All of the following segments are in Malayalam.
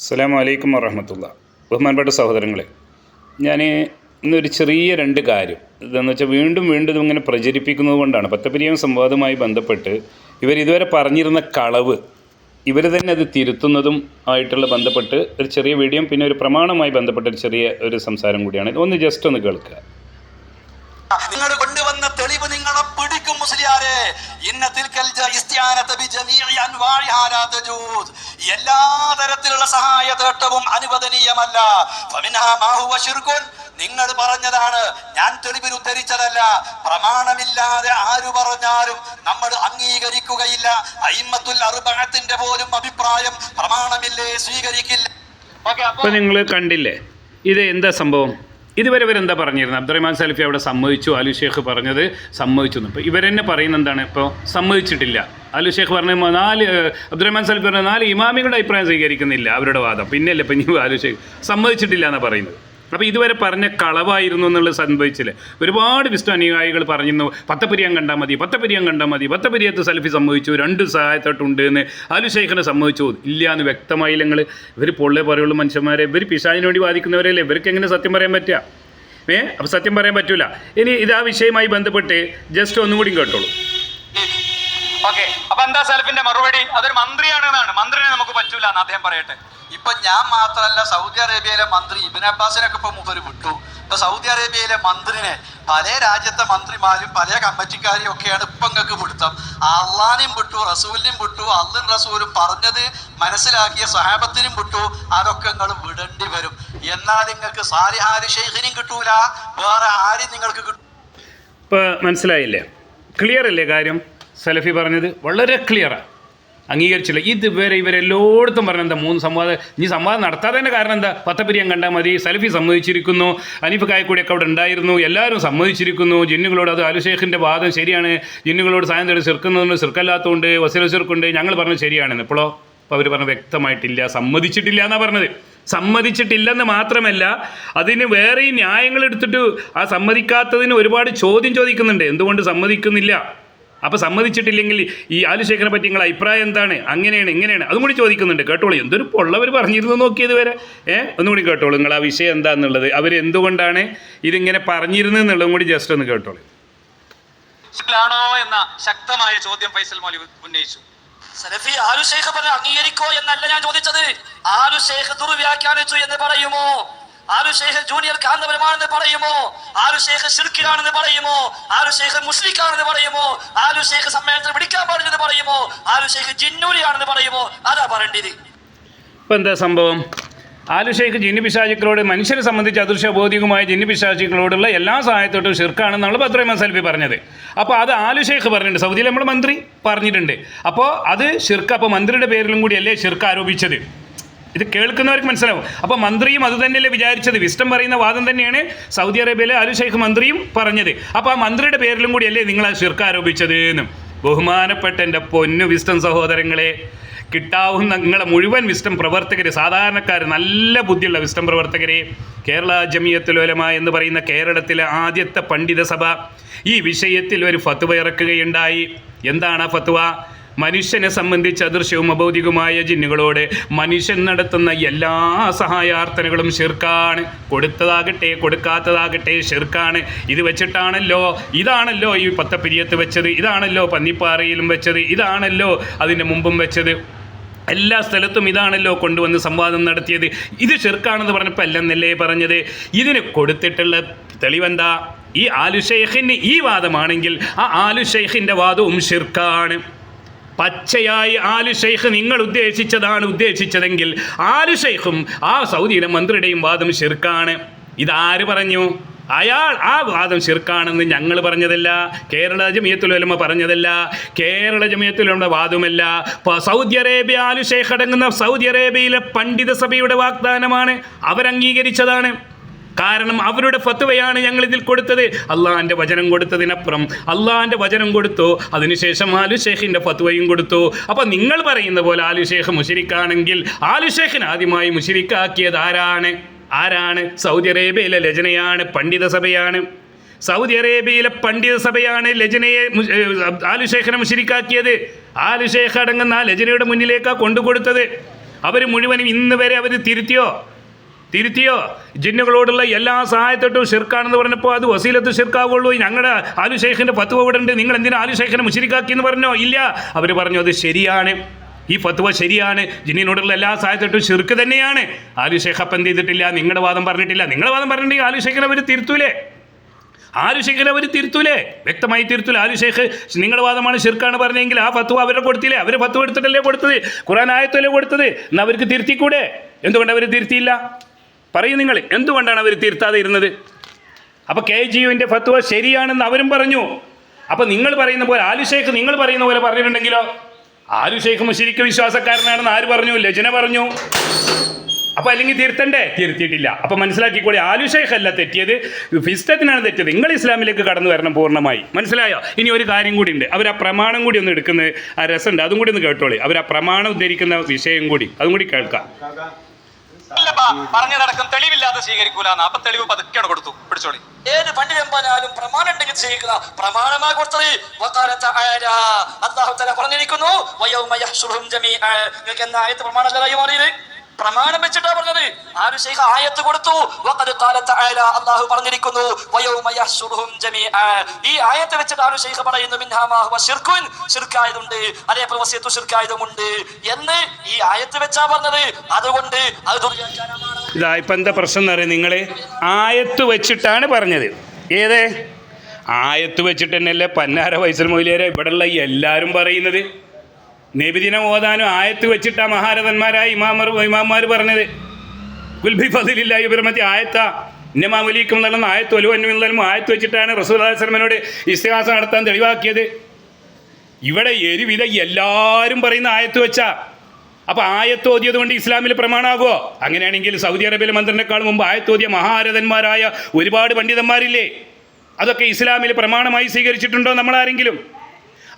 അസ്സാം വലൈക്കും വറഹമത്തുള്ള ബഹുമാനപ്പെട്ട സഹോദരങ്ങളെ ഞാൻ ഇന്നൊരു ചെറിയ രണ്ട് കാര്യം. ഇതെന്ന് വെച്ചാൽ വീണ്ടും വീണ്ടും ഇതിങ്ങനെ പ്രചരിപ്പിക്കുന്നത് കൊണ്ടാണ്. പത്തപ്പിരിയം സംവാദവുമായി ബന്ധപ്പെട്ട് ഇവർ ഇതുവരെ പറഞ്ഞിരുന്ന കളവ് ഇവർ തന്നെ അത് തിരുത്തുന്നതും ആയിട്ടുള്ള ബന്ധപ്പെട്ട് ഒരു ചെറിയ വീഡിയോ പിന്നെ ഒരു പ്രമാണവുമായി ബന്ധപ്പെട്ട ഒരു ചെറിയ ഒരു സംസാരം കൂടിയാണ്. ഒന്ന് ജസ്റ്റ് ഒന്ന് കേൾക്കുക. മുസ്ലിയാരെ എല്ലാ തരത്തിലുള്ള സഹായ തേട്ടവും അനുവദനീയമല്ല. നിങ്ങൾ പറഞ്ഞതാണ് ഞാൻ തെളിവിൽ ഉദ്ധരിച്ചതല്ല. പ്രമാണമില്ലാതെ ആര് പറഞ്ഞാലും നമ്മൾ അംഗീകരിക്കുകയില്ല. അയിമത്തുൽ അറുപത്തിന്റെ പോലും അഭിപ്രായം പ്രമാണമില്ലേ സ്വീകരിക്കില്ല. അപ്പൊ നിങ്ങൾ കണ്ടില്ലേ? ഇത് എന്താ സംഭവം? ഇതുവരെ ഇവരെന്താ പറഞ്ഞിരുന്നത്? അബ്ദുറഹ്മാൻ സലഫി അവിടെ സമ്മതിച്ചു അലു ഷേഖ് പറഞ്ഞത് സമ്മതിച്ചു ഇപ്പോൾ ഇവരെന്നെ പറയുന്ന എന്താണ്? ഇപ്പോൾ സമ്മതിച്ചിട്ടില്ല. അലു ഷേഖ് പറഞ്ഞ നാല് അബ്ദുറഹ്മാൻ സലഫി പറഞ്ഞ നാല് ഇമാമികളുടെ അഭിപ്രായം സ്വീകരിക്കുന്നില്ല അവരുടെ വാദം. പിന്നെയല്ലേ ഇപ്പം ഇനി അലു ഷേഖ് സമ്മതിച്ചിട്ടില്ല എന്നാണ് പറയുന്നത്? അപ്പോൾ ഇതുവരെ പറഞ്ഞ കളവായിരുന്നു എന്നുള്ളത് സംഭവിച്ചില്ലേ. ഒരുപാട് വിഷ്ണു അനുയായികൾ പറഞ്ഞിരുന്നു പത്തപ്പിരിയം കണ്ടാൽ മതി പത്തപ്പിരിയം കണ്ടാൽ മതി പത്തപ്പിരിയത്ത് സെൽഫി സംഭവിച്ചു രണ്ട് സഹായത്തോട്ടുണ്ട് എന്ന് അലു സംഭവിച്ചു. ഇല്ല എന്ന് വ്യക്തമായില്ല നിങ്ങൾ ഇവർ പൊള്ളേ പറയുള്ളൂ മനുഷ്യന്മാരെ ഇവർ പിശാചിന് വേണ്ടി വാദിക്കുന്നവരല്ലേ ഇവർക്ക് എങ്ങനെ സത്യം പറയാൻ പറ്റുക ഏ? അപ്പോൾ സത്യം പറയാൻ പറ്റൂല. ഇനി ഇത് ആ വിഷയവുമായി ബന്ധപ്പെട്ട് ജസ്റ്റ് ഒന്നും കൂടി കേട്ടോളൂ. ഓക്കെ. അപ്പൊ എന്താ സെൽഫിന്റെ മറുപടി? അതൊരു മന്ത്രിയാണ് മന്ത്രിനെ നമുക്ക് പറ്റൂല എന്ന് അദ്ദേഹം പറയട്ടെ. ഇപ്പൊ ഞാൻ മാത്രമല്ല സൗദി അറേബ്യയിലെ മന്ത്രി ഇബിൻ അബ്ബാസിനൊക്കെ ഇപ്പൊ മുമ്പ് വിട്ടു. ഇപ്പൊ സൗദി അറേബ്യയിലെ മന്ത്രിനെ പല രാജ്യത്തെ മന്ത്രിമാരും പല കമ്മിറ്റിക്കാരും ഒക്കെയാണ് ഇപ്പൊ നിങ്ങൾക്ക് പിടുത്തം. അള്ളാനെയും വിട്ടു റസൂലിനും വിട്ടു അള്ളും റസൂലും പറഞ്ഞത് മനസ്സിലാക്കിയ സഹാബത്തിനും വിട്ടു. അതൊക്കെ നിങ്ങൾ വിടേണ്ടി വരും. എന്നാൽ നിങ്ങൾക്ക് സാലിഹാരി ഷെയ്ഖിനും കിട്ടൂല വേറെ ആരും നിങ്ങൾക്ക് കിട്ടും ഇപ്പൊ മനസ്സിലായില്ലേ? ക്ലിയർ അല്ലേ കാര്യം? സലഫി പറഞ്ഞത് വളരെ ക്ലിയറാണ് അംഗീകരിച്ചില്ല. ഇതുവരെ ഇവരെല്ലോടത്തും പറഞ്ഞ എന്താ മൂന്ന് സംവാദം ഇനി സംവാദം നടത്താതെ കാരണം എന്താ? പത്തപ്പിരിയം കണ്ടാൽ മതി സലഫി സമ്മതിച്ചിരിക്കുന്നു അനീഫ് കായക്കൂടിയൊക്കെ അവിടെ ഉണ്ടായിരുന്നു എല്ലാവരും സമ്മതിച്ചിരിക്കുന്നു ജിന്നുകളോട് അത് അലുഷേഖിന്റെ വാദം ശരിയാണ് ജിന്നുകളോട് സായം തേടി ചെറുക്കുന്നതുകൊണ്ട് ചെറുക്കല്ലാത്തതുകൊണ്ട് വസീല ചെറുക്കുണ്ട് ഞങ്ങൾ പറഞ്ഞത് ശരിയാണെന്ന്. ഇപ്പോളോ അപ്പോൾ അവർ പറഞ്ഞ വ്യക്തമായിട്ടില്ല സമ്മതിച്ചിട്ടില്ല എന്നാണ് പറഞ്ഞത്. സമ്മതിച്ചിട്ടില്ലെന്ന് മാത്രമല്ല അതിന് വേറെ ന്യായങ്ങൾ എടുത്തിട്ട് ആ സമ്മതിക്കാത്തതിന് ഒരുപാട് ചോദ്യം ചോദിക്കുന്നുണ്ട്. എന്തുകൊണ്ട് സമ്മതിക്കുന്നില്ല? അപ്പോൾ സമ്മതിച്ചിട്ടില്ലെങ്കിൽ ഈ ആലുശേഖരനെ പറ്റി നിങ്ങളുടെ അഭിപ്രായം എന്താണ്? അങ്ങനെയാണ് ഇങ്ങനെയാണ്. അതും കൂടി ചോദിക്കുന്നുണ്ട്. കേട്ടോളൂ. എന്തൊരു പൊള്ളവർ പറഞ്ഞിരുന്നു നോക്കിയത് വരെ. ഏ? ഒന്നും കൂടി കേട്ടോളൂ. നിങ്ങൾ ആ വിഷയം എന്താണെന്നുള്ളത് അവർ എന്തുകൊണ്ടാണ് ഇതിങ്ങനെ പറഞ്ഞിരുന്നത് എന്നുള്ളതും കൂടി ജസ്റ്റ് ഒന്ന് കേട്ടോളൂ. ണോ എന്ന ശക്തമായ ചോദ്യം ഫൈസൽ മൗലി ഉന്നയിച്ചു. സലഫി ആലു പറഞ്ഞ അംഗീകരിക്കോ എന്നല്ല ഞാൻ ചോദിച്ചത്. ആലു ദുർവ്യാഖ്യാനിച്ചു എന്ന് പറയുമോ? ആലു ഷെയ്ഖ് ജൂനിയർ കാന്തപരമാണെന്ന് പറയുമോ? ആലു ഷെയ്ഖ് ഷിർക്കിലാണെന്ന് പറയുമോ? ആലു ഷെയ്ഖ് മുസ്ലിഖാണെന്ന് പറയുമോ? ആലു ഷെയ്ഖ് സമ്മേളനത്തിൽ വിളിക്കാൻ പാടില്ലെന്ന് പറയുമോ? ആലു ഷെയ്ഖ് ജിന്നൂരിയാണെന്ന് പറയുമോ? അതാ പറയേണ്ടത്. ഇപ്പൊ എന്താ സംഭവം? ആലുഷേഖ് ഷെയ്ഖ് ജിന്നി പിശാചിക്കളോട് മനുഷ്യരെ സംബന്ധിച്ച് അദൃശ്യബോധികമായ ജിന്നി പിശാചിക്കളോടുള്ള എല്ലാ സഹായത്തോട്ടും നമ്മൾ ബദ്രഹ്മാൻ സൽഫി പറഞ്ഞത്. അപ്പോൾ അത് ആലു ഷെയ്ഖ് പറഞ്ഞിട്ടുണ്ട്? സൗദിയിൽ നമ്മുടെ മന്ത്രി പറഞ്ഞിട്ടുണ്ട്. അപ്പോൾ അത് ഷിർക്ക് അപ്പോൾ മന്ത്രിയുടെ പേരിലും കൂടിയല്ലേ ഷിർക്ക് ആരോപിച്ചത്? ഇത് കേൾക്കുന്നവർക്ക് മനസ്സിലാവും. അപ്പോൾ മന്ത്രിയും അത് തന്നെയല്ലേ വിചാരിച്ചത്? വിസ്റ്റം പറയുന്ന വാദം തന്നെയാണ് സൗദി അറേബ്യയിലെ അലു ഷെയ്ഖ് മന്ത്രിയും പറഞ്ഞത്. അപ്പോൾ ആ മന്ത്രിയുടെ പേരിലും കൂടിയല്ലേ നിങ്ങൾ ആ ഷിർക്ക് ആരോപിച്ചത് എന്നും ബഹുമാനപ്പെട്ട എന്റെ പൊന്നു വിസ്റ്റം സഹോദരങ്ങളെ കിട്ടാവുന്ന നിങ്ങളെ മുഴുവൻ വിസ്റ്റം പ്രവർത്തകർ സാധാരണക്കാർ നല്ല ബുദ്ധിയുള്ള വിസ്റ്റം പ്രവർത്തകരെ കേരള ജമിയത്തുലോലമ എന്ന് പറയുന്ന കേരളത്തിലെ ആദ്യത്തെ പണ്ഡിത സഭ ഈ വിഷയത്തിൽ ഒരു ഫത്വ ഇറക്കുകയുണ്ടായി. എന്താണ് ആ ഫത്വ? മനുഷ്യനെ സംബന്ധിച്ച് അദൃശ്യവും അഭൗതികവുമായ ജിന്നുകളോട് മനുഷ്യൻ നടത്തുന്ന എല്ലാ സഹായാർത്ഥനകളും ഷിർക്കാണ് കൊടുത്തതാകട്ടെ കൊടുക്കാത്തതാകട്ടെ ഷിർക്കാണ് ഇത് വെച്ചിട്ടാണല്ലോ ഇതാണല്ലോ ഈ പത്തപ്പിരിയത്ത് വെച്ചത് ഇതാണല്ലോ പന്നിപ്പാറയിലും വെച്ചത് ഇതാണല്ലോ അതിന്റെ മുമ്പും വെച്ചത്. എല്ലാ സ്ഥലത്തും ഇതാണല്ലോ കൊണ്ടുവന്ന് സംവാദം നടത്തിയത്. ഇത് ഷിർക്കാണെന്ന് പറഞ്ഞപ്പോൾ അല്ലെന്നല്ലേ പറഞ്ഞത്? ഇതിന് കൊടുത്തിട്ടുള്ള തെളിവെന്താ? ഈ ആലുഷേഖിന് ഈ വാദമാണെങ്കിൽ ആ ആലുഷേഖിന്റെ വാദവും ഷിർക്കാണ് പച്ചയായി ആലു ഷെയ്ഖ് നിങ്ങൾ ഉദ്ദേശിച്ചതാണ് ഉദ്ദേശിച്ചതെങ്കിൽ ആലു ഷെയ്ഖും ആ സൗദിയിലെ മന്ത്രിയുടെയും വാദം ഷിർക്കാണ് ഇതാര് പറഞ്ഞു? അയാൾ ആ വാദം ഷിർക്കാണെന്ന് ഞങ്ങൾ പറഞ്ഞതല്ല. കേരള ജമിയത്തുലമ പറഞ്ഞതല്ല. കേരള ജമിയത്തുലമയുടെ വാദമല്ല സൗദി അറേബ്യ ആലു ഷെയ്ഖ് അടങ്ങുന്ന സൗദി അറേബ്യയിലെ പണ്ഡിത സഭയുടെ വാഗ്ദാനമാണ്. അവരംഗീകരിച്ചതാണ്. കാരണം അവരുടെ ഫത്വയാണ് ഞങ്ങൾ ഇതിൽ കൊടുത്തത്. അള്ളാഹിന്റെ വചനം കൊടുത്തതിനപ്പുറം അള്ളാഹിന്റെ വചനം കൊടുത്തു. അതിനുശേഷം ആലു ഷേഖിന്റെ ഫത്വയും കൊടുത്തു. അപ്പം നിങ്ങൾ പറയുന്ന പോലെ ആലു ഷേഖ് മുഷിരിക്കാണെങ്കിൽ ആലു ഷേഖിന് ആദ്യമായി മുഷിരിക്കാക്കിയത് ആരാണ്? ആരാണ്? സൗദി അറേബ്യയിലെ ലജനയാണ് പണ്ഡിത സഭയാണ്. സൗദി അറേബ്യയിലെ പണ്ഡിത സഭയാണ് ലജനയെ ആലുഷേഖനെ മുഷിരിക്കാക്കിയത് ആലു ഷേഖ് അടങ്ങുന്ന ആ ലജനയുടെ മുന്നിലേക്കാണ് കൊണ്ടുകൊടുത്തത്. അവർ മുഴുവനും ഇന്ന് വരെ അവർ തിരുത്തിയോ? തിരുത്തിയോ? ജിന്നുകളോടുള്ള എല്ലാ സഹായത്തോട്ടും ഷിർക്കാണെന്ന് പറഞ്ഞപ്പോൾ അത് വസീലത്ത് ഷിർക്കാവുള്ളൂ. ഞങ്ങളുടെ ആലു ഷെയ്ഖിന്റെ ഫത്വ ഇവിടെ ഉണ്ട്. നിങ്ങൾ എന്തിനാ ആലു ഷെയ്ഖിനെ മുഷിരിക്കാക്കി എന്ന് പറഞ്ഞോ? ഇല്ല. അവർ പറഞ്ഞു അത് ശരിയാണ്. ഈ ഫത്വ ശരിയാണ്. ജിന്നിനോടുള്ള എല്ലാ സഹായത്തോട്ടും ഷിർക്ക് തന്നെയാണ്. ആലു ഷെയ്ഖ് അപ്പം എന്ത് ചെയ്തിട്ടില്ല? നിങ്ങളുടെ വാദം പറഞ്ഞിട്ടില്ല. നിങ്ങളുടെ വാദം പറഞ്ഞിട്ടുണ്ടെങ്കിൽ ആലു ഷെയ്ഖിനെ അവർ തിരുത്തൂലേ? ആലു ഷെയ്ഖിനെ അവർ തിരുത്തൂലേ? വ്യക്തമായി തിരുത്തൂലേ? ആലു ഷെയ്ഖ് നിങ്ങളുടെ വാദമാണ് ഷിർക്കാണ് പറഞ്ഞെങ്കിൽ ആ ഫത്വ അവരെ കൊടുത്തില്ലേ? അവർ ഫത്വ എടുത്തിട്ടല്ലേ കൊടുത്തത്? ഖുറാൻ ആയത്തല്ലേ കൊടുത്തത്? എന്നാൽ അവർക്ക് തിരുത്തിക്കൂടെ? എന്തുകൊണ്ട് അവർ തിരുത്തിയില്ല? പറയും നിങ്ങൾ എന്തുകൊണ്ടാണ് അവർ തിരുത്താതെ ഇരുന്നത്? അപ്പോൾ കെ ജി യുവിന്റെ ഫത്വ ശരിയാണെന്ന് അവരും പറഞ്ഞു. അപ്പോൾ നിങ്ങൾ പറയുന്ന പോലെ ആലു ഷെയ്ഖ് നിങ്ങൾ പറയുന്ന പോലെ പറഞ്ഞിട്ടുണ്ടെങ്കിലോ? ആലു ഷെയ്ഖ് മുഷിരിക്ക് വിശ്വാസക്കാരനാണെന്ന് ആര് പറഞ്ഞു? ലജന പറഞ്ഞു. അപ്പോൾ അല്ലെങ്കിൽ തിരുത്തണ്ടേ? തിരുത്തിയിട്ടില്ല. അപ്പോൾ മനസ്സിലാക്കിക്കോളി ആലു ഷെയ്ഖ് അല്ല തെറ്റിയത് ഫിസ്റ്റത്തിനാണ് തെറ്റിയത്. നിങ്ങൾ ഇസ്ലാമിലേക്ക് കടന്നു വരണം പൂർണമായി. മനസ്സിലായോ? ഇനി ഒരു കാര്യം കൂടി ഉണ്ട്. അവർ ആ പ്രമാണം കൂടി ഒന്ന് എടുക്കുന്നത് ആ രസമുണ്ട്. അതും കൂടി ഒന്ന് കേട്ടോളി. അവർ ആ പ്രമാണം ഉദ്ധരിക്കുന്ന വിഷയം കൂടി. അതും കൂടി കേൾക്കാം. പറഞ്ഞതടക്കം തെളിവില്ലാതെ സ്വീകരിക്കൂലെന്ന് അപ്പൊ തെളിവ് പതുക്കെയാണ് കൊടുത്തു പിടിച്ചോളി ഏത് പണ്ഡിതൻ പറഞ്ഞാലും പ്രമാണം ഉണ്ടെങ്കിൽ സ്വീകരിക്കുന്ന പ്രമാണമായി ആല. അല്ലാഹു തആല പറഞ്ഞിരിക്കുന്നു. നിങ്ങൾക്ക് എന്താ പ്രമാണം അറിയില്ലേ പ്രമാണം വെച്ചിട്ടാ പറഞ്ഞത്. ആര് ശൈഖ ആയത്ത് കൊടുത്തു. വഖദ് ഖാല തആല അല്ലാഹു പറഞ്ഞിരിക്കുന്നു വയൗമ യഹ്ശുറുഹും ജമീഅ. ഈ ആയത്ത് വെച്ചിട്ട് ആര് ശൈഖ പറയുന്നു മിൻഹാ മാ ഹുവ ശിർകുൻ ശിർക്കായതുണ്ട്. അതേപോലെ വസിയത്തു ശിർക്കായതുമുണ്ട് എന്ന് ഈ ആയത്ത് വെച്ചാ പറഞ്ഞത്. അതുകൊണ്ട് അത് ഇതാ ഇപ്പം എന്താ പ്രശ്നം എന്ന് പറയുന്നത് നിങ്ങൾ ആയത്ത് വെച്ചിട്ടാണ് പറഞ്ഞത്. ഏത്? ആയത്ത് വെച്ചിട്ട് തന്നെയല്ലേ പന്നാര വയസ്സിൽ മൊയിലേരെ ഇവിടെയുള്ള എല്ലാവരും പറയുന്നത്. നബിദിനം ഓതാനും ആയത്ത് വെച്ചിട്ടാ മഹാരഥന്മാരായ ഇമാമർ ഇമാമാർ പറഞ്ഞത്. ഗുൽബി ഫതിലില്ലായി ഇബ്രമത്തി ആയത്താ. ഇന്നമാലിക്കും നടന്ന ആയത്ത് ഒലുവന്നും ആയത്ത് വെച്ചിട്ടാണ് റസൂൽ അലൈസ്ലമിനോട് ഇസ്തിഹാസം നടത്താൻ തെളിവാക്കിയത്. ഇവിടെ എരുവിധ എല്ലാവരും പറയുന്ന ആയത്ത് വെച്ചാ. അപ്പൊ ആയത്ത് ഓതിയത് കൊണ്ട് ഇസ്ലാമിൽ പ്രമാണമാകുമോ അങ്ങനെയാണെങ്കിൽ സൗദി അറേബ്യയിലെ മന്ത്രിനേക്കാൾ മുമ്പ് ആയത്ത് ഓതിയ മഹാരഥന്മാരായ ഒരുപാട് പണ്ഡിതന്മാരില്ലേ? അതൊക്കെ ഇസ്ലാമിൽ പ്രമാണമായി സ്വീകരിച്ചിട്ടുണ്ടോ നമ്മളാരെങ്കിലും?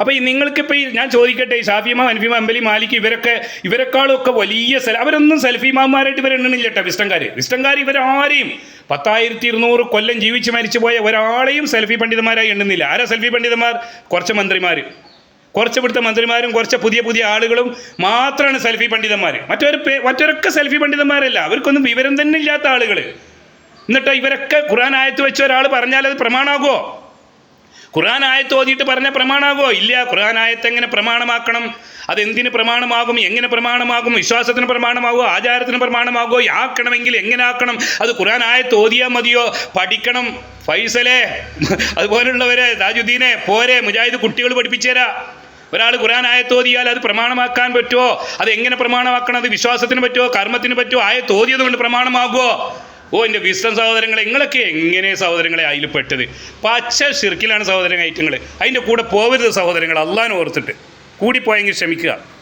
അപ്പോൾ ഈ നിങ്ങൾക്കിപ്പോൾ ഈ ഞാൻ ചോദിക്കട്ടെ ഈ ഷാഫിമ അൻഫിമ അമ്പലി മാലിക് ഇവരൊക്കെ ഇവരെക്കാളൊക്കെ വലിയ സെൽ അവരൊന്നും സെൽഫിമാന്മാരായിട്ട് ഇവരെണ്ണണില്ല കേട്ടോ വിസ്റ്റംകാർ വിസ്റ്റംകാർ ഇവരാരെയും പത്തായിരത്തി ഇരുന്നൂറ് കൊല്ലം ജീവിച്ച് മരിച്ചു പോയ ഒരാളെയും സെൽഫി പണ്ഡിതന്മാരായി എണ്ണുന്നില്ല. ആരാ സെൽഫി പണ്ഡിതന്മാർ? കുറച്ച് മന്ത്രിമാർ കുറച്ച് ഇവിടുത്തെ മന്ത്രിമാരും കുറച്ച് പുതിയ പുതിയ ആളുകളും മാത്രമാണ് സെൽഫി പണ്ഡിതന്മാർ മറ്റൊരു മറ്റൊരൊക്കെ സെൽഫി പണ്ഡിതന്മാരല്ല. അവർക്കൊന്നും വിവരം തന്നെ ഇല്ലാത്ത ആളുകൾ എന്നിട്ട് ഇവരൊക്കെ ഖുറാൻ ആയത്ത് വെച്ച ഒരാൾ പറഞ്ഞാൽ അത് പ്രമാണമാകുമോ ഖുർആൻ ആയത്ത് ഓതിയിട്ട് പറഞ്ഞ പ്രമാണമാകുമോ ഇല്ല. ഖുർആൻ ആയത്ത് എങ്ങനെ പ്രമാണമാക്കണം? അതെന്തിന് പ്രമാണമാകും? എങ്ങനെ പ്രമാണമാകും? വിശ്വാസത്തിന് പ്രമാണമാകുമോ? ആചാരത്തിന് പ്രമാണമാകുമോ? ആക്കണമെങ്കിൽ എങ്ങനെ ആക്കണം? അത് ഖുർആൻ ആയത്ത് ഓതിയാൽ മതിയോ? പഠിക്കണം. ഫൈസലെ. അതുപോലുള്ളവരെ താജുദ്ദീനെ പോരെ മുജാഹിദ് കുട്ടികൾ പഠിപ്പിച്ചുതരാ ഒരാൾ ഖുർആൻ ആയത്ത് ഓതിയാൽ അത് പ്രമാണമാക്കാൻ പറ്റുമോ അത് എങ്ങനെ പ്രമാണമാക്കണം? അത് വിശ്വാസത്തിന് പറ്റുമോ കർമ്മത്തിന് പറ്റുമോ ആയത്ത് ഓതിയത് കൊണ്ട് പ്രമാണമാകുമോ ഓ എന്റെ വിസ്തം സഹോദരങ്ങളെ നിങ്ങളൊക്കെ എങ്ങനെ സഹോദരങ്ങളെ അതിൽ പെട്ടത്? പച്ച ഷിർക്കിലാണ് സഹോദരങ്ങൾ ഐറ്റങ്ങൾ അതിന്റെ കൂടെ പോവരുത് സഹോദരങ്ങൾ അള്ളാൻ ഓർത്തിട്ട്. കൂടിപ്പോയെങ്കിൽ ക്ഷമിക്കുക.